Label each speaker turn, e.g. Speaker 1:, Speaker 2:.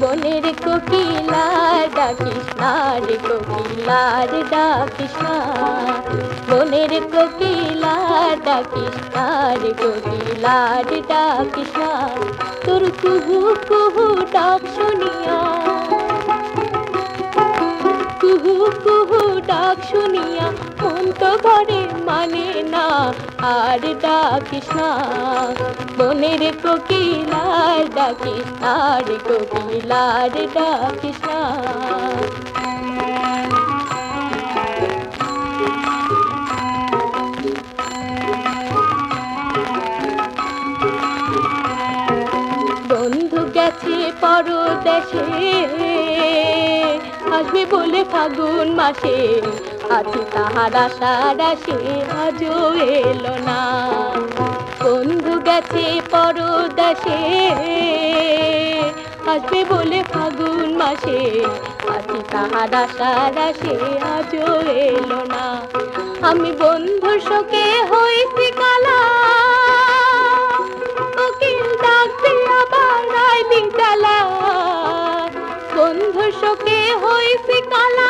Speaker 1: বনের কোকিলার ডাকিস কোকিলার ডাকিস বনের কোকিলার ডাকিস কোকিলার ডাকিস তোর কুহু কুহু ডাক শুনিয়া। কুহু কুহু ডাক শুনিয়া। ঘরে মানে না আর ডাকিস না। বনের কোকিলার ডাকিস, আর কোকিলার ডাকিস না। বন্ধু গেছে পরদেশে, আসবে বলে ফাগুন মাসে। আছি তাহারা সারা সে আজ এলো না। বন্ধু গেছে পরদাসে আসবে বলে ফাগুন মাসে। আছি তাহারা সারা সে আজ এলো না। আমি বন্ধুর শোকে হইছি কালা। কোকিল শোকে হয়েছে কালা।